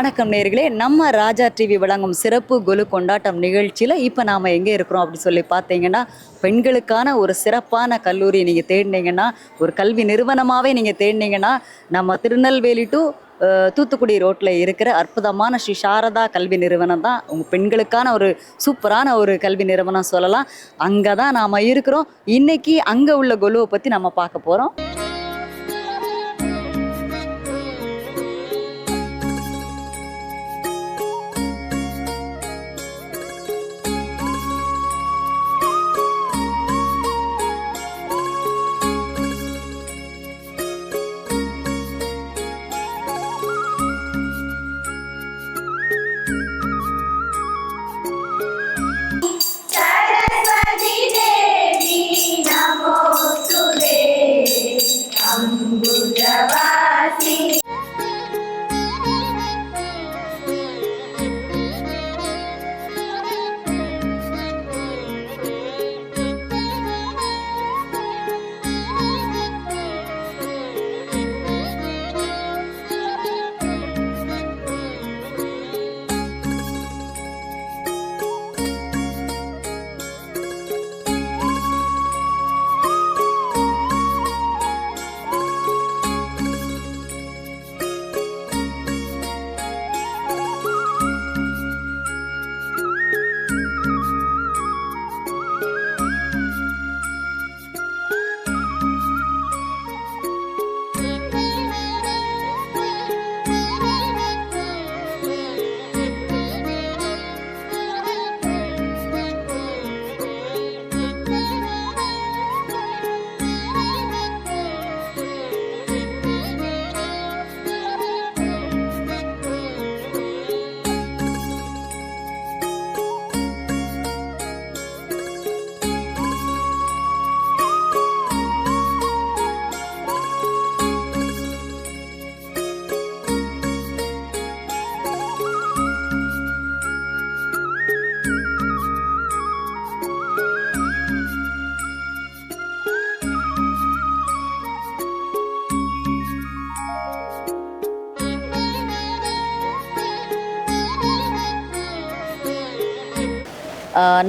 வணக்கம் நேர்களே. நம்ம ராஜா டிவி வழங்கும் சிறப்பு கொலு கொண்டாட்டம் நிகழ்ச்சியில் இப்போ நாம் எங்கே இருக்கிறோம் அப்படின்னு சொல்லி பார்த்தீங்கன்னா பெண்களுக்கான ஒரு சிறப்பான கல்லூரி நீங்கள் தேடினீங்கன்னா ஒரு கல்வி நிறுவனமாகவே நீங்கள் தேடினீங்கன்னா நம்ம திருநெல்வேலி டு தூத்துக்குடி ரோட்டில் இருக்கிற அற்புதமான ஸ்ரீ சாரதா கல்வி நிறுவனம் தான். உங்கள் பெண்களுக்கான ஒரு சூப்பரான ஒரு கல்வி நிறுவனம் சொல்லலாம். அங்கே தான் நாம் இருக்கிறோம். இன்றைக்கி அங்கே உள்ள கொலுவை பற்றி நம்ம பார்க்க போகிறோம்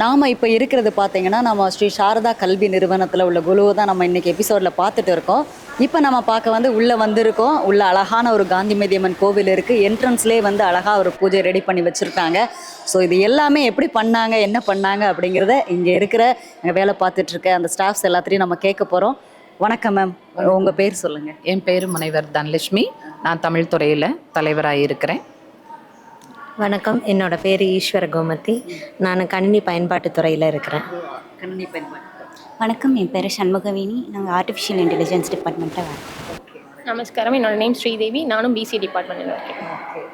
நாம் இப்போ இருக்கிறது பார்த்தீங்கன்னா நம்ம ஸ்ரீ சாரதா கல்வி நிறுவனத்தில் உள்ள குழுவை தான் நம்ம இன்றைக்கி எபிசோடில் பார்த்துட்டு இருக்கோம். இப்போ நம்ம பார்க்க வந்து உள்ளே வந்திருக்கோம். உள்ள அழகான ஒரு காந்தி மேதியம்மன் கோவில் இருக்குது என்ட்ரன்ஸ்லேயே வந்து அழகாக ஒரு பூஜை ரெடி பண்ணி வச்சுருக்காங்க. ஸோ இது எல்லாமே எப்படி பண்ணாங்க என்ன பண்ணாங்க அப்படிங்கிறத இங்கே இருக்கிற வேலை பார்த்துட்டு இருக்க அந்த ஸ்டாஃப்ஸ் எல்லாத்தையும் நம்ம கேட்க போகிறோம் வணக்கம் மேம் உங்கள் பேர் சொல்லுங்கள் என் பேர் முனைவர் தனலட்சுமி. நான் தமிழ் துறையில் தலைவராக இருக்கிறேன் வணக்கம். என்னோட பேர் ஈஸ்வர கோமதி. நான் கணினி பயன்பாட்டுத் துறையில் இருக்கிறேன். கணினி பயன்பாடு வணக்கம். என் பேர் சண்முகவேணி. நாங்கள் ஆர்டிஃபிஷியல் இன்டெலிஜென்ஸ் டிபார்ட்மெண்ட்டில் வரோம் நமஸ்காரம். என்னோட நேம் ஸ்ரீதேவி. நானும் பிசி டிபார்ட்மெண்ட்டில் இருக்கேன்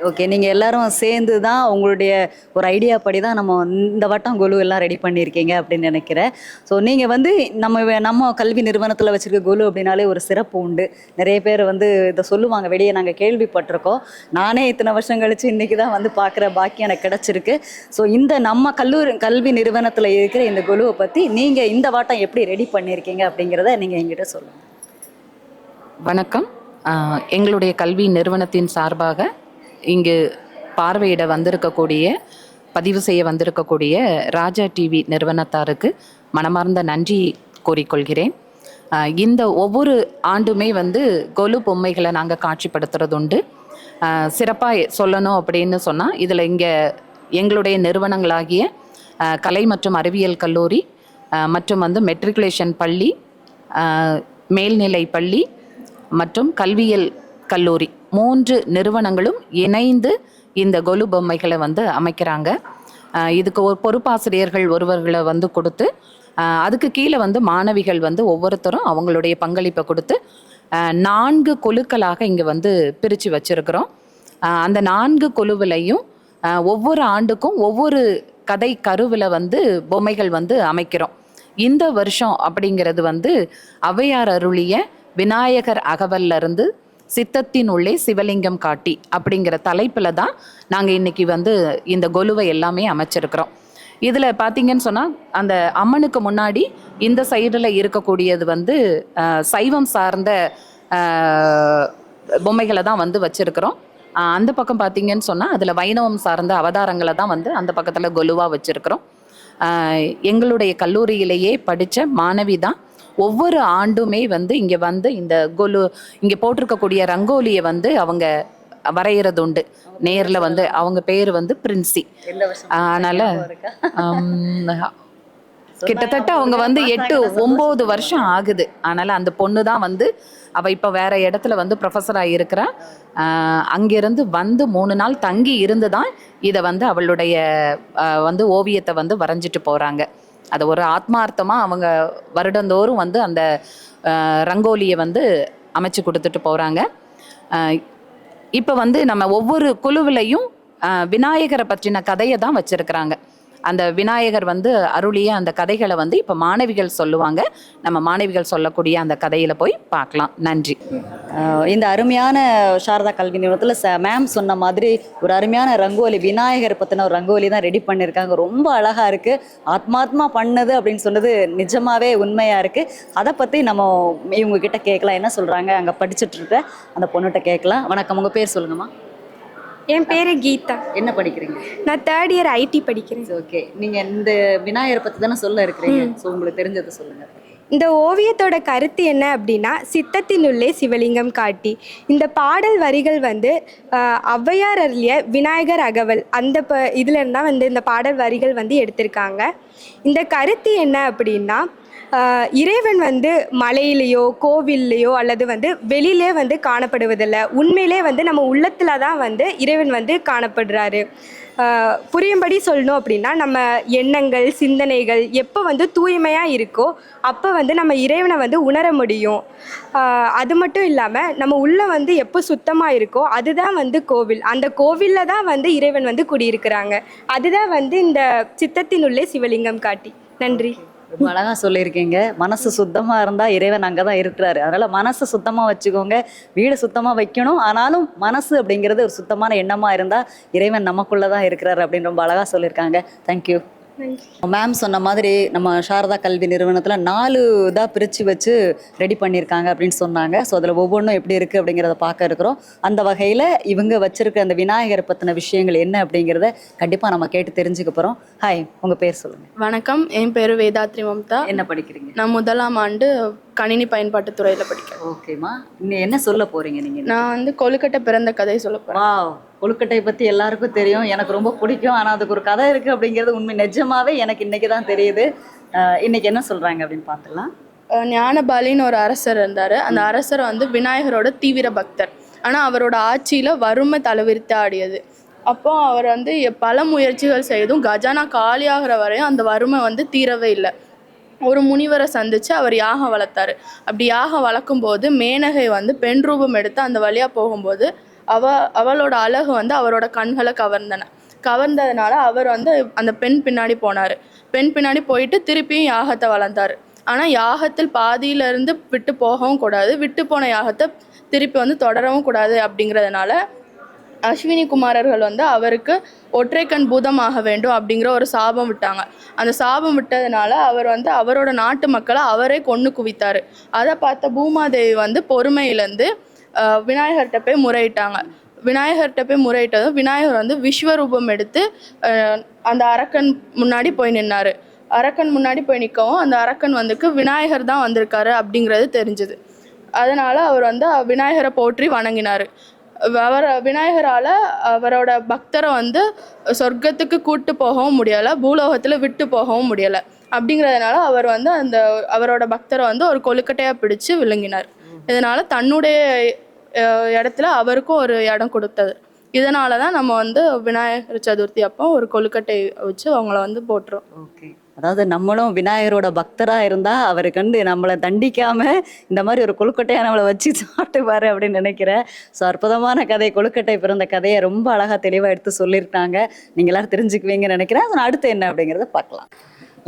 ஓகே நீங்கள் எல்லாரும் சேர்ந்து தான் உங்களுடைய ஒரு ஐடியா படி தான் நம்ம இந்த வட்டம் குழு எல்லாம் ரெடி பண்ணியிருக்கீங்க அப்படின்னு நினைக்கிறேன். ஸோ நீங்கள் வந்து நம்ம நம்ம கல்வி நிறுவனத்தில் வச்சுருக்க குழு அப்படின்னாலே ஒரு சிறப்பு உண்டு. நிறைய பேர் வந்து இதை சொல்லுவாங்க. வெளியே நாங்கள் கேள்விப்பட்டிருக்கோம். நானே இத்தனை வருஷம் கழிச்சு இன்றைக்கி தான் வந்து பார்க்குற பாக்கியம் எனக்கு கிடச்சிருக்கு. ஸோ இந்த நம்ம கல்லூரி கல்வி நிறுவனத்தில் இருக்கிற இந்த குழுவை பற்றி நீங்கள் இந்த வாட்டம் எப்படி ரெடி பண்ணியிருக்கீங்க அப்படிங்கிறத நீங்கள் எங்கிட்ட சொல்லுங்கள் வணக்கம். எங்களுடைய கல்வி நிறுவனத்தின் சார்பாக இங்கு பார்வையிட வந்திருக்கக்கூடிய பதிவு செய்ய வந்திருக்கக்கூடிய ராஜா டிவி நிறுவனத்தாருக்கு மனமார்ந்த நன்றி கூறிக்கொள்கிறேன். இந்த ஒவ்வொரு ஆண்டுமே வந்து கொலு பொம்மைகளை நாங்கள் காட்சிப்படுத்துறது உண்டு சிறப்பாக சொல்லணும் அப்படின்னு சொன்னால் இதில் இங்கே எங்களுடைய நிறுவனங்களாகிய கலை மற்றும் அறிவியல் கல்லூரி மற்றும் வந்து மெட்ரிகுலேஷன் பள்ளி மேல்நிலை பள்ளி மற்றும் கல்வியல் கல்லூரி மூன்று நிறுவனங்களும் இணைந்து இந்த கொலு பொம்மைகளை வந்து அமைக்கிறாங்க. இதுக்கு ஒரு பொறுப்பாசிரியர்கள் ஒருவர்களை வந்து கொடுத்து அதுக்கு கீழே வந்து மாணவிகள் வந்து ஒவ்வொருத்தரும் அவங்களுடைய பங்களிப்பை கொடுத்து நான்கு குழுக்களாக இங்கே வந்து பிரித்து வச்சுருக்கிறோம். அந்த நான்கு குழுவிலையும் ஒவ்வொரு ஆண்டுக்கும் ஒவ்வொரு கதை கருவில் வந்து பொம்மைகள் வந்து அமைக்கிறோம். இந்த வருஷம் அப்படிங்கிறது வந்து ஔவையார் அருளிய விநாயகர் அகவல்லிருந்து சித்தத்தின் உள்ளே சிவலிங்கம் காட்டி அப்படிங்கிற தலைப்பில் தான் நாங்கள் இன்னைக்கு வந்து இந்த கொலுவை எல்லாமே அமைச்சிருக்கிறோம். இதில் பார்த்தீங்கன்னு சொன்னால் அந்த அம்மனுக்கு முன்னாடி இந்த சைடில் இருக்கக்கூடியது வந்து சைவம் சார்ந்த பொம்மைகளை தான் வந்து வச்சுருக்கிறோம். அந்த பக்கம் பார்த்தீங்கன்னு சொன்னால் அதில் வைணவம் சார்ந்த அவதாரங்களை தான் வந்து அந்த பக்கத்தில் கொலுவாக வச்சுருக்கிறோம். எங்களுடைய கல்லூரியிலேயே படித்த மாணவி தான் ஒவ்வொரு ஆண்டுமே வந்து இங்கே வந்து இந்த கொலு இங்கே போட்டிருக்கக்கூடிய ரங்கோலியை வந்து அவங்க வரைகிறது உண்டு. நேரில் வந்து அவங்க பேர் வந்து பிரின்சி. அதனால கிட்டத்தட்ட அவங்க வந்து எட்டு ஒம்பது வருஷம் ஆகுது. அதனால அந்த பொண்ணு தான் வந்து அவ இப்போ வேற இடத்துல வந்து ப்ரொஃபஸராக இருக்கிறா அங்கிருந்து வந்து மூணு நாள் தங்கி இருந்து தான் இதை வந்து அவளுடைய வந்து ஓவியத்தை வந்து வரைஞ்சிட்டு போகிறாங்க அதை ஒரு ஆத்மார்த்தமாக அவங்க வருடந்தோறும் வந்து அந்த ரங்கோலியை வந்து அமைச்சு கொடுத்துட்டு போகிறாங்க இப்போ வந்து நம்ம ஒவ்வொரு குழுவிலையும் விநாயகரை பற்றின கதையை தான் வச்சுருக்கிறாங்க. அந்த விநாயகர் வந்து அருளிய அந்த கதைகளை வந்து இப்போ மாணவிகள் சொல்லுவாங்க. நம்ம மாணவிகள் சொல்லக்கூடிய அந்த கதையில போய் பார்க்கலாம். நன்றி. இந்த அருமையான சாரதா கல்வி நிறுவனத்தில் ச மேம் சொன்ன மாதிரி ஒரு அருமையான ரங்கோலி விநாயகர் பற்றின ஒரு ரங்கோலி தான் ரெடி பண்ணியிருக்காங்க ரொம்ப அழகாக இருக்குது ஆத்மாத்மா பண்ணது அப்படின்னு சொன்னது நிஜமாகவே உண்மையாக இருக்குது அதை பற்றி நம்ம இவங்க கிட்ட கேட்கலாம். என்ன சொல்கிறாங்க அங்கே படிச்சுட்டு இருக்க அந்த பொண்ணுகிட்ட கேட்கலாம். வணக்கம். உங்கள் பேர் சொல்லுங்கம்மா. என் பேர் கீதா. என்ன படிக்கிறீங்க? நான் தேர்ட் இயர் ஐடி படிக்கிறேன். ஓகே நீங்கள் இந்த விநாயகரை பற்றி தானே சொல்ல இருக்கிறீங்க. ஸோ உங்களுக்கு தெரிஞ்சதை சொல்லுங்கள் இந்த ஓவியத்தோட கருத்து என்ன அப்படின்னா சித்தத்தினுள்ளே சிவலிங்கம் காட்டி இந்த பாடல் வரிகள் வந்து ஔவையார் அருளிய விநாயகர் அகவல் அந்த ப இதுல இருந்தா வந்து இந்த பாடல் வரிகள் வந்து எடுத்திருக்காங்க. இந்த கருத்து என்ன அப்படின்னா இறைவன் வந்து மலையிலேயோ கோவில்லையோ அல்லது வந்து வெளியிலே வந்து காணப்படுவதில்லை. உண்மையிலே வந்து நம்ம உள்ளத்தில் தான் வந்து இறைவன் வந்து காணப்படுறாரு. புரியும்படி சொல்லணும் அப்படின்னா நம்ம எண்ணங்கள் சிந்தனைகள் எப்போ வந்து தூய்மையாக இருக்கோ அப்போ வந்து நம்ம இறைவனை வந்து உணர முடியும். அது மட்டும் இல்லாமல் நம்ம உள்ளே வந்து எப்போ சுத்தமாக இருக்கோ அதுதான் வந்து கோவில். அந்த கோவிலில் தான் வந்து இறைவன் வந்து குடியிருக்கிறாங்க. அதுதான் வந்து இந்த சித்தத்தினுள்ளே சிவலிங்கம் காட்டி. நன்றி. ரொம்ப அழகாக சொல்லியிருக்கீங்க. மனசு சுத்தமாக இருந்தால் இறைவன் அங்கே தான் இருக்கிறாரு. அதனால் மனசை சுத்தமாக வச்சுக்கோங்க. வீடு சுத்தமாக வைக்கணும். ஆனாலும் மனசு அப்படிங்கிறது ஒரு சுத்தமான எண்ணமாக இருந்தால் இறைவன் நமக்குள்ளே தான் இருக்கிறாரு அப்படின்னு ரொம்ப அழகாக சொல்லியிருக்காங்க. தேங்க்யூ மேம் சொன்ன மாதிரி நம்ம சாரதா கல்வி நிறுவனத்தில் நாலு இதாக பிரித்து வச்சு ரெடி பண்ணியிருக்காங்க அப்படின்னு சொன்னாங்க. ஸோ அதில் ஒவ்வொன்றும் எப்படி இருக்குது அப்படிங்கிறத பார்க்க இருக்கிறோம். அந்த வகையில் இவங்க வச்சிருக்க அந்த விநாயகரை பற்றின விஷயங்கள் என்ன அப்படிங்கிறத கண்டிப்பாக நம்ம கேட்டு தெரிஞ்சுக்க போகிறோம் ஹாய் உங்கள் பேர் சொல்லுங்கள் வணக்கம். என் பேர் வேதாத்ரி மம்தா. என்ன படிக்கிறீங்க? நான் முதலாம் ஆண்டு கணினி பயன்பாட்டு துறையில் படிக்கிறேன். ஓகேம்மா என்ன சொல்ல போறீங்க நீங்க? நான் வந்து கொழுக்கட்டை பிறந்த கதை சொல்ல போகிறேன் கொழுக்கட்டையை பற்றி எல்லாருக்கும் தெரியும். எனக்கு ரொம்ப பிடிக்கும். ஆனால் அதுக்கு ஒரு கதை இருக்குது அப்படிங்கிறது உண்மை. நிஜமாவே எனக்கு இன்னைக்கு தான் தெரியுது. இன்றைக்கி இன்னைக்கு என்ன சொல்கிறாங்க அப்படின்னு பார்த்துக்கலாம் ஞானபாலின்னு ஒரு அரசர் இருந்தார். அந்த அரசர் வந்து விநாயகரோட தீவிர பக்தர். ஆனால் அவரோட ஆட்சியில் வறுமை தலைவிரித்து ஆடியது அப்போ அவர் வந்து பல முயற்சிகள் செய்தும் கஜானா காலியாகிற வரையும் அந்த வறுமை வந்து தீரவே இல்லை. ஒரு முனிவரை சந்தித்து அவர் யாகம் வளர்த்தாரு. அப்படி யாகம் வளர்க்கும்போது மேனகை வந்து பெண் ரூபம் எடுத்து அந்த வழியாக போகும்போது அவ அவளோட அழகு வந்து அவரோட கண்களை கவர்ந்தன. கவர்ந்ததுனால அவர் வந்து அந்த பெண் பின்னாடி போனார். பெண் பின்னாடி போயிட்டு திருப்பியும் யாகத்தை வளர்ந்தார். ஆனால் யாகத்தில் பாதியிலிருந்து விட்டு போகவும் கூடாது. விட்டு போன யாகத்தை திருப்பி வந்து தொடரவும் கூடாது அப்படிங்கிறதுனால அஸ்வினி குமாரர்கள் வந்து அவருக்கு ஒற்றைக்கண் பூதமாக வேண்டும் அப்படிங்கிற ஒரு சாபம் விட்டாங்க. அந்த சாபம் விட்டதுனால அவர் வந்து அவரோட நாட்டு மக்களை அவரே கொன்று குவித்தார். அதை பார்த்த பூமாதேவி வந்து பொறுமையிலேருந்து விநாயகர்கிட்ட போய் முறையிட்டாங்க. விநாயகர்கிட்ட போய் முறையிட்டதும் விநாயகர் வந்து விஸ்வரூபம் எடுத்து அந்த அரக்கன் முன்னாடி போய் நின்னாரு. அரக்கன் முன்னாடி போய் நிற்கவும் அந்த அரக்கன் வந்துக்கு விநாயகர் தான் வந்திருக்காரு அப்படிங்கிறது தெரிஞ்சுது. அதனால அவர் வந்து விநாயகரை போற்றி வணங்கினார். அவர் விநாயகரால் அவரோட பக்தரை வந்து சொர்க்கத்துக்கு கூட்டு போகவும் முடியலை பூலோகத்தில் விட்டு போகவும் முடியலை. அப்படிங்கிறதுனால அவர் வந்து அந்த அவரோட பக்தரை வந்து ஒரு கொழுக்கட்டையாக பிடிச்சு விழுங்கினார். இதனால் தன்னுடைய இடத்துல அவருக்கும் ஒரு இடம் கொடுத்தது. இதனால தான் நம்ம வந்து விநாயகர் சதுர்த்தி அப்போ ஒரு கொழுக்கட்டை வச்சு அவங்கள வந்து போட்டுரும் ஓகே. அதாவது நம்மளும் விநாயகரோட பக்தராக இருந்தா அவரை கண்டு நம்மளை தண்டிக்காம இந்த மாதிரி ஒரு கொழுக்கட்டையை நம்மளை வச்சு சாப்பிட்டுவார் அப்படின்னு நினைக்கிறேன் ஸோ அற்புதமான கதை கொழுக்கட்டை பிறந்த கதையை ரொம்ப அழகா தெளிவாக எடுத்து சொல்லியிருக்காங்க. நீங்க எல்லாரும் தெரிஞ்சுக்குவீங்கன்னு நினைக்கிறேன். அடுத்து என்ன அப்படிங்கிறத பார்க்கலாம்.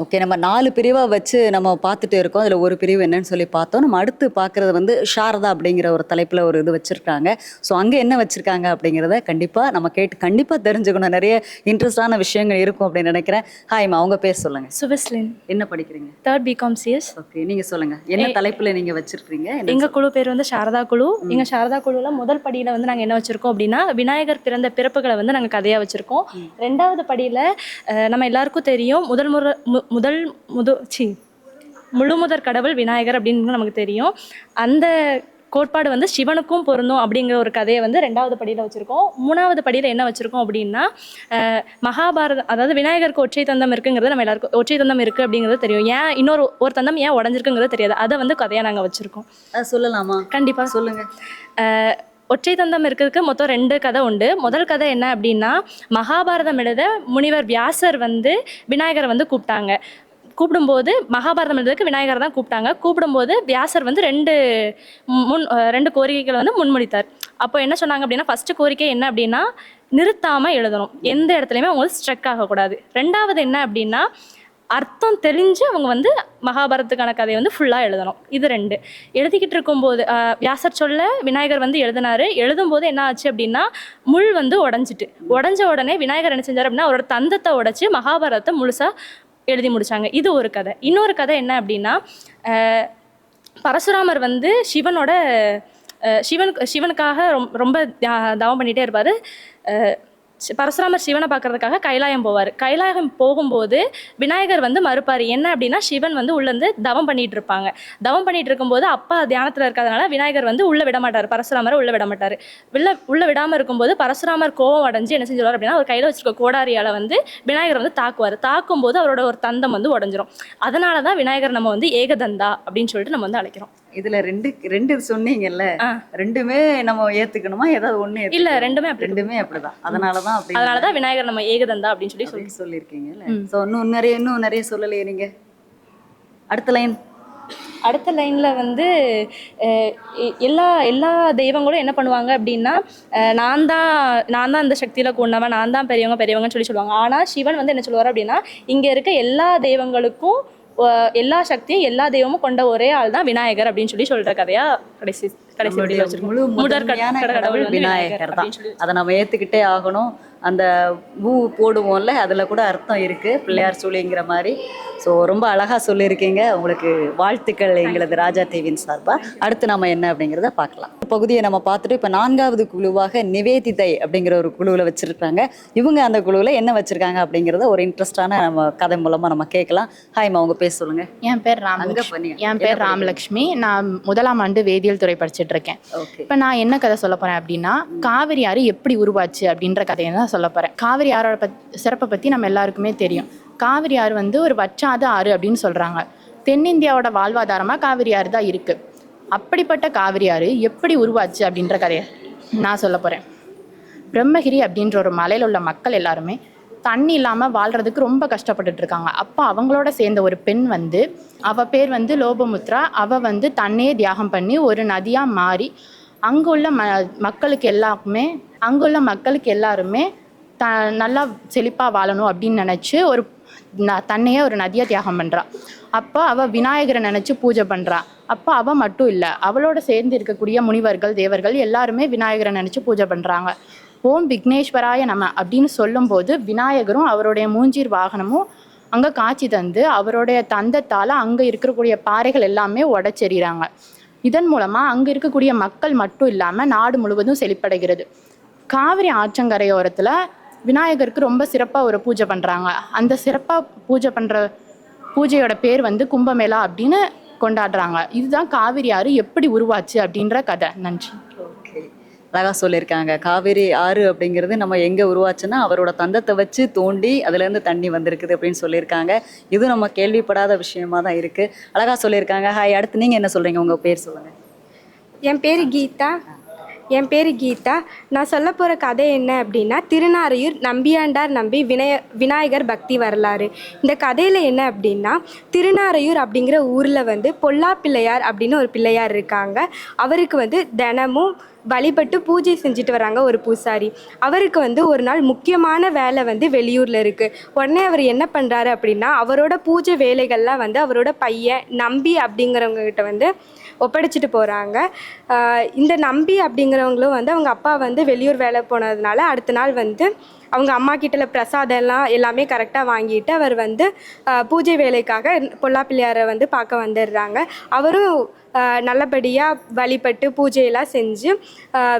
ஓகே நம்ம நாலு பிரிவாக வச்சு நம்ம பார்த்துட்டு இருக்கோம். அதில் ஒரு பிரிவு என்னன்னு சொல்லி பார்த்தோம். நம்ம அடுத்து பார்க்குறது வந்து சாரதா அப்படிங்கிற ஒரு தலைப்பில் ஒரு இது வச்சுருக்காங்க. ஸோ அங்கே என்ன வச்சுருக்காங்க அப்படிங்கிறத கண்டிப்பாக நம்ம கேட்டு கண்டிப்பாக தெரிஞ்சுக்கணும். நிறைய இன்ட்ரெஸ்டான விஷயங்கள் இருக்கும் அப்படின்னு நினைக்கிறேன். ஹாய்மா அவங்க பேர் சொல்லுங்கள் சுபஸ்லின் என்ன படிக்கிறீங்க? தேர்ட் பிகாம் சிஎஸ் ஓகே நீங்கள் சொல்லுங்கள் என்ன தலைப்பில் நீங்கள் வச்சுருக்கீங்க? எங்கள் குழு பேர் வந்து சாரதா குழு. எங்கள் சாரதா குழுவில் முதல் படியில் வந்து நாங்கள் என்ன வச்சுருக்கோம் அப்படின்னா விநாயகர் பிறந்த பிறப்புகளை வந்து நாங்கள் கதையாக வச்சுருக்கோம். ரெண்டாவது படியில் நம்ம எல்லாருக்கும் தெரியும். முதல் முறை முதல் முது சி முழு முதற் கடவுள் விநாயகர் அப்படின்னு நமக்கு தெரியும். அந்த கோட்பாடு வந்து சிவனுக்கும் பொருந்தும் அப்படிங்கிற ஒரு கதையை வந்து ரெண்டாவது படியில் வச்சுருக்கோம். மூணாவது படியில் என்ன வச்சுருக்கோம் அப்படின்னா மகாபாரதம் அதாவது விநாயகருக்கு ஒற்றை தந்தம் இருக்குங்கிறது நம்ம எல்லாருக்கும் ஒற்றை தந்தம் இருக்குது அப்படிங்கிறது தெரியும். ஏன் இன்னொரு ஒரு தந்தம் ஏன் உடஞ்சிருக்குங்கிறது தெரியாது. அதை வந்து கதையாக நாங்கள் வச்சுருக்கோம். சொல்லலாமா? கண்டிப்பாக சொல்லுங்கள் ஒற்றை தந்தம் இருக்கிறதுக்கு மொத்தம் ரெண்டு கதை உண்டு. முதல் கதை என்ன அப்படின்னா மகாபாரதம் எழுத முனிவர் வியாசர் வந்து விநாயகரை வந்து கூப்பிட்டாங்க. கூப்பிடும்போது மகாபாரதம் எழுதுக்கு விநாயகரை தான் கூப்பிட்டாங்க. கூப்பிடும்போது வியாசர் வந்து ரெண்டு முன் ரெண்டு கோரிக்கைகளை வந்து முன்மொழித்தார். அப்போ என்ன சொன்னாங்க அப்படின்னா ஃபஸ்ட்டு கோரிக்கை என்ன அப்படின்னா நிறுத்தாமல் எழுதணும். எந்த இடத்துலையுமே அவங்களுக்கு ஸ்ட்ரக் ஆகக்கூடாது. ரெண்டாவது என்ன அப்படின்னா அர்த்தம் தெரிஞ்சு அவங்க வந்து மகாபாரதத்துக்கான கதையை வந்து ஃபுல்லாக எழுதணும். இது ரெண்டு. எழுதிக்கிட்டு இருக்கும்போது வியாசர் சொல்ல விநாயகர் வந்து எழுதினாரு. எழுதும்போது என்ன ஆச்சு அப்படின்னா முள் வந்து உடஞ்சிட்டு. உடஞ்ச உடனே விநாயகர் என்ன செஞ்சார் அப்படின்னா அவரோட தந்தத்தை உடைச்சி மகாபாரதத்தை முழுசாக எழுதி முடித்தாங்க இது ஒரு கதை. இன்னொரு கதை என்ன அப்படின்னா பரசுராமர் வந்து சிவனோட அஹ், சிவன் சிவனுக்காக ரொம்ப ரொம்ப தியா- தவம் பண்ணிகிட்டே இருப்பார். பரசுராமர் சிவனை பார்க்கறதுக்காக கைலாயம் போவார். கைலாயம் போகும்போது விநாயகர் வந்து மறுப்பார். என்ன அப்படின்னா சிவன் வந்து உள்ளேருந்து தவம் பண்ணிட்டு இருப்பாங்க தவம் பண்ணிட்டு இருக்கும்போது அப்பா தியானத்தில் இருக்கிறதுனால விநாயகர் வந்து உள்ள விட மாட்டார் பரசுராமரை உள்ள விட மாட்டார் உள்ள உள்ள விடாமல் இருக்கும்போது பரசுராமர் கோவம் அடைஞ்சு என்ன செஞ்சுருவார் அப்படின்னா அவர் கையில் வச்சிருக்க கோடாரியால் வந்து விநாயகர் வந்து தாக்குவார். தாக்கும்போது அவரோட ஒரு தந்தம் வந்து உடஞ்சிரும். அதனால தான் விநாயகர் நம்ம வந்து ஏகதந்தா அப்படின்னு சொல்லிட்டு நம்ம வந்து அழைக்கிறோம். இதுல ரெண்டு ரெண்டு சொன்னீங்கல்ல. ரெண்டுமே நம்ம ஏத்துக்கணுமா? ஏதாவது ஒண்ணு இல்ல? ரெண்டுமே ரெண்டுமே அப்படிதான். அதனாலதான் அப்படி அதனால தான் விநாயகர் நம்ம ஏகதந்தா அப்படின்னு சொல்லி சொல்லி அப்படி சொல்லியிருக்கீங்கல்ல? ஸோ இன்னும் நிறைய இன்னும் நிறைய சொல்லலையே நீங்க. அடுத்த லைன் அடுத்த லைனில் வந்து எல்லா எல்லா தெய்வங்களும் என்ன பண்ணுவாங்க அப்படின்னா நான் தான் நான் தான் அந்த சக்தியில் கூடவன் நான் தான் பெரியவங்க பெரியவங்கன்னு சொல்லி சொல்லுவாங்க. ஆனால் சிவன் வந்து என்ன சொல்லுவார் அப்படின்னா இங்கே இருக்க எல்லா தெய்வங்களுக்கும் எல்லா சக்தியும் எல்லா தெய்வமும் கொண்ட ஒரே ஆள் தான் விநாயகர் அப்படின்னு சொல்லி சொல்கிற கதையா கடைசி கடைசி முழு முதற் முதன்மையான கட- கடவுள் விநாயகர் தான். அதை நம்ம ஏத்துக்கிட்டே ஆகணும். அந்த பூ போடுவோம்ல அதுல கூட அர்த்தம் இருக்கு பிள்ளையார் சுழிங்கிற மாதிரி. ஸோ ரொம்ப அழகா சொல்லியிருக்கீங்க. உங்களுக்கு வாழ்த்துக்கள் எங்களது ராஜா டிவியின் சார்பா. அடுத்து நம்ம என்ன அப்படிங்கிறத பார்க்கலாம். பகுதியை நம்ம பார்த்துட்டு இப்போ நான்காவது குழுவாக நிவேதிதை அப்படிங்கிற ஒரு குழுவில் வச்சிருக்காங்க. இவங்க அந்த குழுவில் என்ன வச்சிருக்காங்க அப்படிங்கிறத ஒரு இன்ட்ரெஸ்டான நம்ம கதை மூலமா நம்ம கேட்கலாம். ஹாய்மா உங்க பேர் சொல்லுங்க. என் பேர் பண்ணீங்க. என் பேர்? ராமலட்சுமி நான் முதலாம் ஆண்டு வேதியியல் துறை படிச்சுட்டு இருக்கேன். இப்போ நான் என்ன கதை சொல்ல போறேன் அப்படின்னா காவிரி ஆறு எப்படி உருவாச்சு அப்படின்ற கதையை தான் சொல்ல போகிறேன் காவிரி ஆறோட பத் சிறப்பை பற்றி நம்ம எல்லாருக்குமே தெரியும். காவிரி ஆறு வந்து ஒரு வற்றாத ஆறு அப்படின்னு சொல்கிறாங்க தென்னிந்தியாவோட வாழ்வாதாரமாக காவிரி ஆறு தான் இருக்குது அப்படிப்பட்ட காவிரி ஆறு எப்படி உருவாச்சு அப்படின்ற கதையை நான் சொல்ல போகிறேன் பிரம்மகிரி அப்படின்ற ஒரு மலையில் உள்ள மக்கள் எல்லாருமே தண்ணி இல்லாமல் வாழ்கிறதுக்கு ரொம்ப கஷ்டப்பட்டுட்டு இருக்காங்க. அப்போ அவங்களோட சேர்ந்த ஒரு பெண் வந்து அவ பேர் வந்து லோபமுத்ரா. அவள் வந்து தன்னையே தியாகம் பண்ணி ஒரு நதியாக மாறி அங்கே உள்ள ம மக்களுக்கு எல்லாருக்குமே அங்குள்ள மக்களுக்கு எல்லாருமே த நல்லா செழிப்பாக வாழணும் அப்படின்னு நினச்சி ஒரு ந- தன்னையே ஒரு நதியாக தியாகம் பண்ணுறா அப்போ அவள் விநாயகரை நினச்சி பூஜை பண்ணுறா அப்போ அவள் மட்டும் இல்லை அவளோட சேர்ந்து இருக்கக்கூடிய முனிவர்கள் தேவர்கள் எல்லாருமே விநாயகரை நினச்சி பூஜை பண்ணுறாங்க ஓம் விக்னேஸ்வராய நம அப்படின்னு சொல்லும்போது விநாயகரும் அவருடைய மூஞ்சீர் வாகனமும் அங்கே காட்சி தந்து அவருடைய தந்தத்தால் அங்கே இருக்கக்கூடிய பாறைகள் எல்லாமே உடச்செறிகிறாங்க இதன் மூலமாக அங்கே இருக்கக்கூடிய மக்கள் மட்டும் இல்லாமல் நாடு முழுவதும் செழிப்படைகிறது. காவிரி ஆற்றங்கரையோரத்தில் விநாயகருக்கு ரொம்ப சிறப்பாக ஒரு பூஜை பண்ணுறாங்க அந்த சிறப்பாக பூஜை பண்ணுற பூஜையோட பேர் வந்து கும்பமேளா அப்படின்னு கொண்டாடுறாங்க. இதுதான் காவிரி ஆறு எப்படி உருவாச்சு அப்படின்ற கதை. நன்றி. அழகாக அழகா சொல்லியிருக்காங்க. காவேரி ஆறு அப்படிங்கிறது நம்ம எங்கே உருவாச்சுன்னா அவரோட தந்தத்தை வச்சு தோண்டி அதுலேருந்து தண்ணி வந்திருக்குது அப்படின்னு சொல்லியிருக்காங்க. இது நம்ம கேள்விப்படாத விஷயமா தான் இருக்குது அழகா சொல்லியிருக்காங்க. ஹாய் அடுத்து நீங்கள் என்ன சொல்கிறீங்க உங்கள் பேர் சொல்லுங்கள் என் பேர் கீதா. என் பேர் கீதா. நான் சொல்ல போகிற கதை என்ன அப்படின்னா திருநாரையூர் நம்பியாண்டார் நம்பி வினய விநாயகர் பக்தி வரலாறு. இந்த கதையில் என்ன அப்படின்னா திருநாரையூர் அப்படிங்கிற ஊரில் வந்து பொல்லா பிள்ளையார் அப்படின்னு ஒரு பிள்ளையார் இருக்காங்க. அவருக்கு வந்து தினமும் வழிபட்டு பூஜை செஞ்சுட்டு வராங்க ஒரு பூசாரி. அவருக்கு வந்து ஒரு நாள் முக்கியமான வேலை வந்து வெளியூரில் இருக்குது உடனே அவர் என்ன பண்ணுறாரு அப்படின்னா அவரோட பூஜை வேலைகள்லாம் வந்து அவரோட பையன் நம்பி அப்படிங்கிறவங்ககிட்ட வந்து ஒப்படைச்சிட்டு போகிறாங்க இந்த நம்பி அப்படிங்கிறவங்களும் வந்து அவங்க அப்பா வந்து வெளியூர் வேலை போனதுனால அடுத்த நாள் வந்து அவங்க அம்மா கிட்டல பிரசாதம் எல்லாம் எல்லாமே கரெக்டாக வாங்கிட்டு அவர் வந்து பூஜை வேலைக்காக பொல்லா பிள்ளையாரை வந்து பார்க்க வந்துடுறாங்க. அவரும் நல்லபடியாக வழிபட்டு பூஜையெல்லாம் செஞ்சு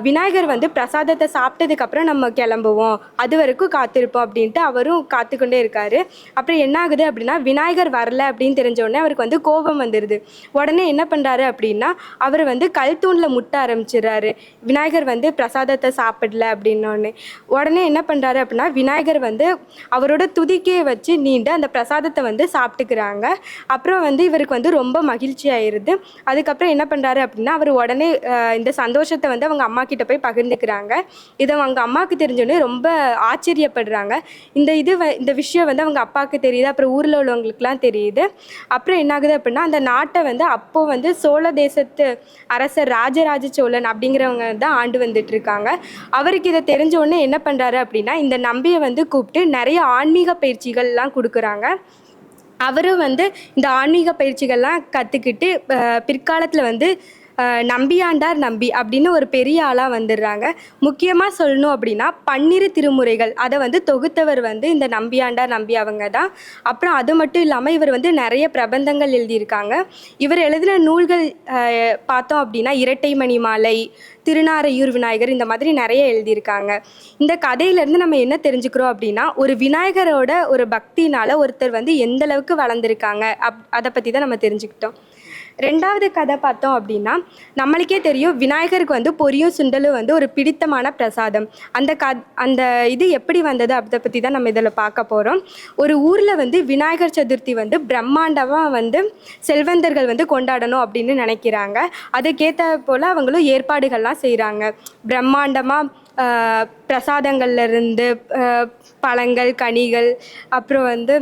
விநாயகர் வந்து பிரசாதத்தை சாப்பிட்டதுக்கப்புறம் நம்ம கிளம்புவோம். அது வரைக்கும் காத்திருப்போம் அப்படின்ட்டு அவரும் காத்துக்கொண்டே இருக்காரு. அப்புறம் என்ன ஆகுது அப்படின்னா விநாயகர் வரல அப்படின்னு தெரிஞ்ச உடனே அவருக்கு வந்து கோபம் வந்துடுது உடனே என்ன பண்ணுறாரு அப்படின்னா அவர் வந்து கல் தூணில் முட்ட ஆரம்பிச்சிடுறாரு. விநாயகர் வந்து பிரசாதத்தை சாப்பிடல அப்படின்னோடனே. உடனே என்ன பண்ணுறாரு அப்படின்னா விநாயகர் வந்து அவரோட துதிக்கையை வச்சு நீண்டு அந்த பிரசாதத்தை வந்து சாப்பிட்டுக்கிறாங்க. அப்புறம் வந்து இவருக்கு வந்து ரொம்ப மகிழ்ச்சி ஆயிடுது அதுக்கப்புறம் என்ன பண்ணுறாரு அப்படின்னா அவர் உடனே இந்த சந்தோஷத்தை வந்து அவங்க அம்மா கிட்ட போய் பகிர்ந்துக்கிறாங்க. இதை அவங்க அம்மாவுக்கு தெரிஞ்சோடனே ரொம்ப ஆச்சரியப்படுறாங்க. இந்த இது வ- இந்த விஷயம் வந்து அவங்க அப்பாவுக்கு தெரியுது அப்புறம் ஊரில் உள்ளவங்களுக்குலாம் தெரியுது. அப்புறம் என்ன ஆகுது அப்படின்னா அந்த நாட்டை வந்து அப்போ வந்து சோழ தேசத்து அரசர் ராஜராஜ சோழன் அப்படிங்கிறவங்க தான் ஆண்டு வந்துட்டு இருக்காங்க அவருக்கு இதை தெரிஞ்ச உடனே என்ன பண்ணுறாரு அப்படின்னா இந்த நம்பியை வந்து கூப்பிட்டு நிறைய ஆன்மீக பயிற்சிகள்லாம் கொடுக்குறாங்க. அவரும் வந்து இந்த ஆன்மீக பயிற்சிகள்லாம் கற்றுக்கிட்டு பிற்காலத்தில் வந்து நம்பியாண்டார் நம்பி அப்படின்னு ஒரு பெரிய ஆளாக வந்துடுறாங்க. முக்கியமாக சொல்லணும் அப்படின்னா பன்னிரு திருமுறைகள். அதை வந்து தொகுத்தவர் வந்து இந்த நம்பியாண்டார் நம்பி அவங்க தான். அப்புறம் அது மட்டும் இல்லாமல் இவர் வந்து நிறைய பிரபந்தங்கள் எழுதியிருக்காங்க. இவர் எழுதின நூல்கள் பார்த்தோம் அப்படின்னா இரட்டை மணி மாலை திருநாரையூர் விநாயகர் இந்த மாதிரி நிறைய எழுதியிருக்காங்க. இந்த கதையிலேருந்து நம்ம என்ன தெரிஞ்சுக்கிறோம் அப்படின்னா ஒரு விநாயகரோட ஒரு பக்தினால ஒருத்தர் வந்து எந்த அளவுக்கு வளர்ந்துருக்காங்க அப் அதை பற்றி தான் நம்ம தெரிஞ்சுக்கிட்டோம். ரெண்டாவது கதை பார்த்தோம் அப்படின்னா நம்மளுக்கே தெரியும் விநாயகருக்கு வந்து பொரியும் சுண்டலும் வந்து ஒரு பிடித்தமான பிரசாதம். அந்த க அந்த இது எப்படி வந்தது அதை பற்றி தான் நம்ம இதில் பார்க்க போகிறோம் ஒரு ஊரில் வந்து விநாயகர் சதுர்த்தி வந்து பிரம்மாண்டமாக வந்து செல்வந்தர்கள் வந்து கொண்டாடணும் அப்படின்னு நினைக்கிறாங்க. அதுக்கேற்ற போல் அவங்களும் ஏற்பாடுகள்லாம் செய்கிறாங்க பிரம்மாண்டமாக பிரசாதங்கள்லேருந்து பழங்கள் கனிகள் அப்புறம் வந்து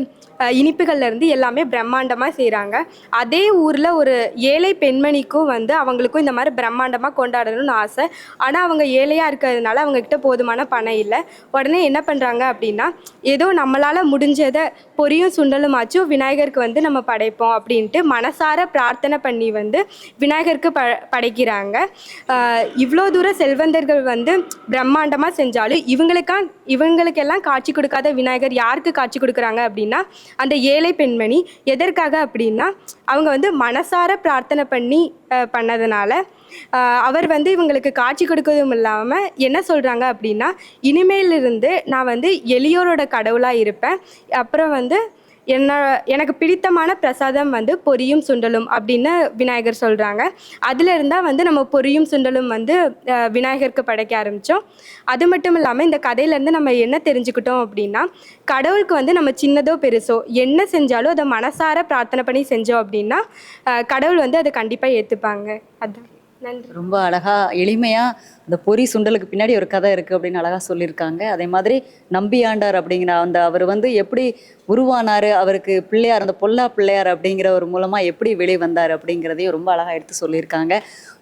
இனிப்புகள்லேருந்து எல்லாமே பிரம்மாண்டமாக செய்கிறாங்க அதே ஊரில் ஒரு ஏழை பெண்மணிக்கும் வந்து அவங்களுக்கும் இந்த மாதிரி பிரம்மாண்டமாக கொண்டாடணும்னு ஆசை. ஆனால் அவங்க ஏழையாக இருக்கிறதுனால அவங்கக்கிட்ட போதுமான பணம் இல்லை. உடனே என்ன பண்ணுறாங்க அப்படின்னா ஏதோ நம்மளால் முடிஞ்சதை பொரியும் சுண்டலுமாச்சும் விநாயகருக்கு வந்து நம்ம படைப்போம் அப்படின்ட்டு மனசார பிரார்த்தனை பண்ணி வந்து விநாயகருக்கு ப படைக்கிறாங்க. இவ்வளோ தூர செல்வந்தர்கள் வந்து பிரம்மாண்டமாக செஞ்சாலும் இவங்களுக்கா இவங்களுக்கெல்லாம் காட்சி கொடுக்காத விநாயகர் யாருக்கு காட்சி கொடுக்குறாங்க அப்படின்னா அந்த ஏழை பெண்மணி எதற்காக அப்படின்னா அவங்க வந்து மனசார பிரார்த்தனை பண்ணி பண்ணதுனால அவர் வந்து இவங்களுக்கு காட்சி கொடுக்கறதும் இல்லாமல் என்ன சொல்கிறாங்க அப்படின்னா இனிமேலிருந்து நான் வந்து எளியோரோட கடவுளாக இருப்பேன். அப்புறம் வந்து என்ன எனக்கு பிடித்தமான பிரசாதம் வந்து பொரியும் சுண்டலும் அப்படின்னு விநாயகர் சொல்கிறாங்க அதில் இருந்தால் வந்து நம்ம பொரியும் சுண்டலும் வந்து விநாயகருக்கு படைக்க ஆரம்பித்தோம் அது மட்டும் இல்லாமல் இந்த கதையிலேருந்து நம்ம என்ன தெரிஞ்சுக்கிட்டோம் அப்படின்னா கடவுளுக்கு வந்து நம்ம சின்னதோ பெருசோ என்ன செஞ்சாலும் அதை மனசார பிரார்த்தனை பண்ணி செஞ்சோம் அப்படின்னா கடவுள் வந்து அதை கண்டிப்பாக ஏற்றுப்பாங்க அதுதான் நன்றி. ரொம்ப அழகா எளிமையா இந்த பொரி சுண்டலுக்கு பின்னாடி ஒரு கதை இருக்கு அப்படின்னு அழகா சொல்லியிருக்காங்க. அதே மாதிரி நம்பியாண்டார் அப்படிங்கிற அந்த அவர் வந்து எப்படி உருவானாரு அவருக்கு பிள்ளையார் அந்த பொல்லா பிள்ளையார் அப்படிங்கிற ஒரு மூலமா எப்படி வெளியே வந்தார் அப்படிங்கிறதையும் ரொம்ப அழகா எடுத்து சொல்லியிருக்காங்க.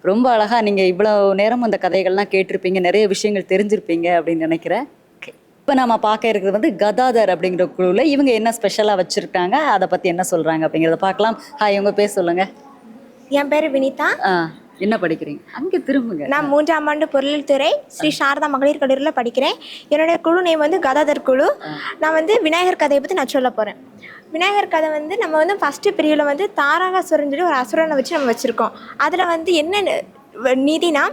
ரொம்ப அழகா நீங்க இவ்வளவு நேரம் அந்த கதைகள்லாம் கேட்டிருப்பீங்க நிறைய விஷயங்கள் தெரிஞ்சிருப்பீங்க அப்படின்னு நினைக்கிறேன். இப்போ நம்ம பார்க்க இருக்கிறது வந்து கதாதர் அப்படிங்கிற குழுவில் இவங்க என்ன ஸ்பெஷலாக வச்சுருக்காங்க அதை பற்றி என்ன சொல்கிறாங்க அப்படிங்கிறத பார்க்கலாம். ஹாய் உங்கள் பேர் சொல்லுங்கள் என் பேர் வினிதா. ஆ. என்ன படிக்கிறீங்க? அங்கே திரும்புங்க. நான் மூன்றாம் ஆண்டு பொருளியல் துறை ஸ்ரீ சாரதா மகளிர் கல்லூரியில் படிக்கிறேன். என்னுடைய குழு நேம் வந்து கதாதர் குழு. நான் வந்து விநாயகர் கதையை பற்றி நான் சொல்ல போகிறேன் விநாயகர் கதை வந்து நம்ம வந்து ஃபஸ்ட்டு பிரிவில் வந்து தாராகாசுரன் சொல்லி ஒரு அசுரனை வச்சு நம்ம வச்சுருக்கோம். அதில் வந்து என்ன நிதினா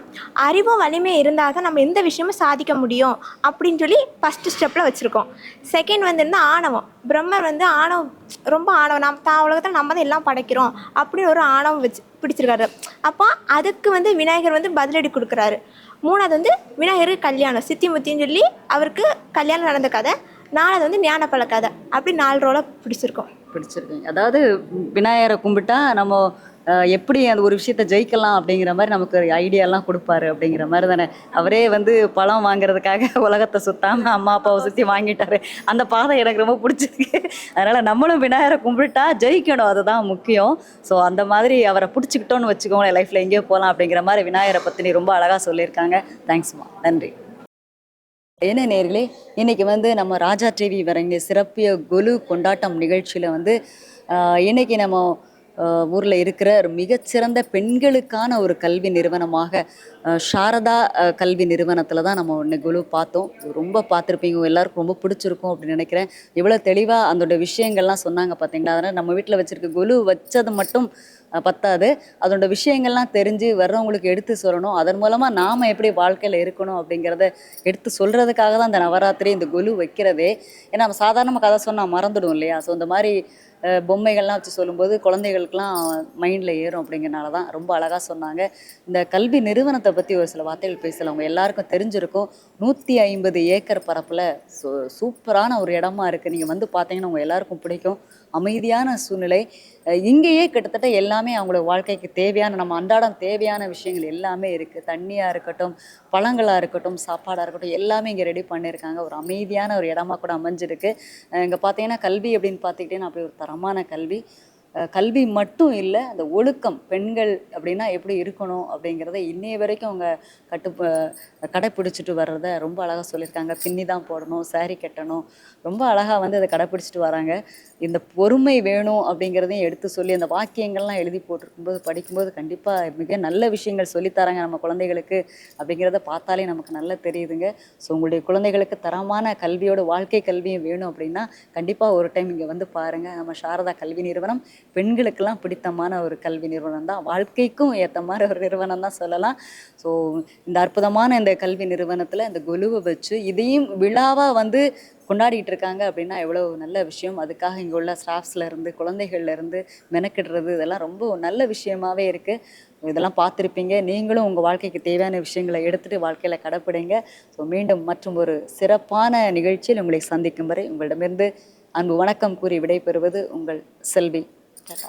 அறிவும் வலிமை இருந்தால் தான் நம்ம எந்த விஷயமும் சாதிக்க முடியும் அப்படின்னு சொல்லி ஃபஸ்ட்டு ஸ்டெப்பில் வச்சுருக்கோம். செகண்ட் வந்து என்ன? ஆணவம். பிரம்மர் வந்து ஆணவம் ரொம்ப ஆணவம். நம் தான் உலகத்தில் நம்ம தான் எல்லாம் படைக்கிறோம் அப்படின்னு ஒரு ஆணவம் வச்சு பிடிச்சிருக்காரு. அப்போ அதுக்கு வந்து விநாயகர் வந்து பதிலடி கொடுக்குறாரு. மூணாவது வந்து விநாயகருக்கு கல்யாணம். சித்தி முத்தின்னு சொல்லி அவருக்கு கல்யாணம் நடந்த கதை. நாலாவது வந்து ஞானப்பழ கதை. அப்படி நாலு ரோலாக பிடிச்சிருக்கோம். பிடிச்சிருக்கேன் அதாவது விநாயகரை கும்பிட்டா நம்ம எப்படி அந்த ஒரு விஷயத்தை ஜெயிக்கலாம் அப்படிங்கிற மாதிரி நமக்கு ஒரு ஐடியாலாம் கொடுப்பாரு அப்படிங்கிற மாதிரி தானே. அவரே வந்து பழம் வாங்குறதுக்காக உலகத்தை சுத்தாம அம்மா அப்பாவை சுற்றி வாங்கிட்டாரு. அந்த பாதை எனக்கு ரொம்ப பிடிச்சிருக்கு. அதனால நம்மளும் விநாயகரை கும்பிட்டா ஜெயிக்கணும். அதுதான் முக்கியம். ஸோ அந்த மாதிரி அவரை பிடிச்சிக்கிட்டோன்னு வச்சுக்கோங்களேன் லைஃப்பில் எங்கேயோ போகலாம் அப்படிங்கிற மாதிரி விநாயகரை பற்றி நீ ரொம்ப அழகாக சொல்லியிருக்காங்க. தேங்க்ஸ்மா நன்றி. என்ன நேர்களே இன்னைக்கு வந்து நம்ம ராஜா டிவி வரங்க சிறப்பிய கொலு கொண்டாட்டம் நிகழ்ச்சியில் வந்து ஆஹ், இன்னைக்கு நம்ம ஊரில் இருக்கிற ஒரு மிகச்சிறந்த பெண்களுக்கான ஒரு கல்வி நிறுவனமாக சாரதா கல்வி நிறுவனத்தில் தான் நம்ம ஒன்று குழு பார்த்தோம். ரொம்ப பார்த்துருப்பீங்க. எல்லாருக்கும் ரொம்ப பிடிச்சிருக்கும் அப்படின்னு நினைக்கிறேன். இவ்வளோ தெளிவாக அதோட விஷயங்கள்லாம் சொன்னாங்க பார்த்தீங்களா? அதனால் நம்ம வீட்டில் வச்சுருக்க குழு வச்சது மட்டும் பத்தாது. அதோட விஷயங்கள்லாம் தெரிஞ்சு வர்றவங்களுக்கு எடுத்து சொல்லணும். அதன் மூலமாக நாம் எப்படி வாழ்க்கையில் இருக்கணும் அப்படிங்கிறத எடுத்து சொல்கிறதுக்காக தான் இந்த நவராத்திரி இந்த குலு வைக்கிறதே. ஏன்னா நம்ம சாதாரணமாக கதை சொன்னால் மறந்துடும் இல்லையா? ஸோ இந்த மாதிரி பொம்மைகள்லாம் வச்சு சொல்லும்போது குழந்தைகளுக்கெல்லாம் மைண்டில் ஏறும் அப்படிங்கிறனால தான் ரொம்ப அழகாக சொன்னாங்க. இந்த கல்வி நிறுவனத்தை பற்றி ஒரு சில வார்த்தைகள் பேசல அவங்க எல்லாருக்கும் தெரிஞ்சிருக்கும். நூற்றி ஐம்பது ஏக்கர் பரப்பில் சூ சூப்பரான ஒரு இடமா இருக்குது நீங்கள் வந்து பார்த்தீங்கன்னா உங்கள் எல்லாருக்கும் பிடிக்கும். அமைதியான சூழ்நிலை. இங்கேயே கிட்டத்தட்ட எல்லாமே அவங்களோட வாழ்க்கைக்கு தேவையான நம்ம அன்றாடம் தேவையான விஷயங்கள் எல்லாமே இருக்குது தண்ணியாக இருக்கட்டும் பழங்களாக இருக்கட்டும் சாப்பாடாக இருக்கட்டும் எல்லாமே இங்கே ரெடி பண்ணியிருக்காங்க ஒரு அமைதியான ஒரு இடமா கூட அமைஞ்சிருக்கு. இங்கே பார்த்தீங்கன்னா கல்வி அப்படின்னு பார்த்துக்கிட்டேன்னா அப்படி ஒரு தரமான கல்வி. கல்வி மட்டும் இல்லை அந்த ஒழுக்கம் பெண்கள் அப்படின்னா எப்படி இருக்கணும் அப்படிங்கிறத இன்னைய வரைக்கும் அவங்க கட்டு கடைப்பிடிச்சிட்டு வர்றத ரொம்ப அழகாக சொல்லியிருக்காங்க. பின்னி தான் போடணும் சாரி கட்டணும். ரொம்ப அழகாக வந்து அதை கடைப்பிடிச்சிட்டு வராங்க. இந்த பொறுமை வேணும் அப்படிங்கிறதையும் எடுத்து சொல்லி அந்த வாக்கியங்கள்லாம் எழுதி போட்டிருக்கும்போது படிக்கும்போது கண்டிப்பாக மிக நல்ல விஷயங்கள் சொல்லித்தராங்க நம்ம குழந்தைகளுக்கு அப்படிங்கிறத பார்த்தாலே நமக்கு நல்லா தெரியுதுங்க. ஸோ உங்களுடைய குழந்தைகளுக்கு தரமான கல்வியோட வாழ்க்கை கல்வியும் வேணும் அப்படின்னா கண்டிப்பாக ஒரு டைம் இங்கே வந்து பாருங்கள் நம்ம சாரதா கல்வி நிறுவனம் பெண்களுக்கெல்லாம் பிடித்தமான ஒரு கல்வி நிறுவனம் தான் வாழ்க்கைக்கும் ஏற்ற மாதிரி ஒரு நிறுவனம் தான் சொல்லலாம். ஸோ இந்த அற்புதமான இந்த கல்வி நிறுவனத்தில் இந்த கொலுவை வச்சு இதையும் விழாவாக வந்து கொண்டாடிட்டு இருக்காங்க அப்படின்னா எவ்வளோ நல்ல விஷயம். அதுக்காக இங்கே உள்ள ஸ்டாஃப்ஸ்ல இருந்து குழந்தைகள்ல இருந்து மெனக்கிடுறது இதெல்லாம் ரொம்ப நல்ல விஷயமாவே இருக்குது இதெல்லாம் பார்த்துருப்பீங்க. நீங்களும் உங்கள் வாழ்க்கைக்கு தேவையான விஷயங்களை எடுத்துகிட்டு வாழ்க்கையில் கடைப்பிடிங்க. ஸோ மீண்டும் மற்றும் ஒரு சிறப்பான நிகழ்ச்சியில் உங்களை சந்திக்கும் வரை உங்களிடமிருந்து அன்பு வணக்கம் கூறி விடைபெறுவது உங்கள் செல்வி. 这个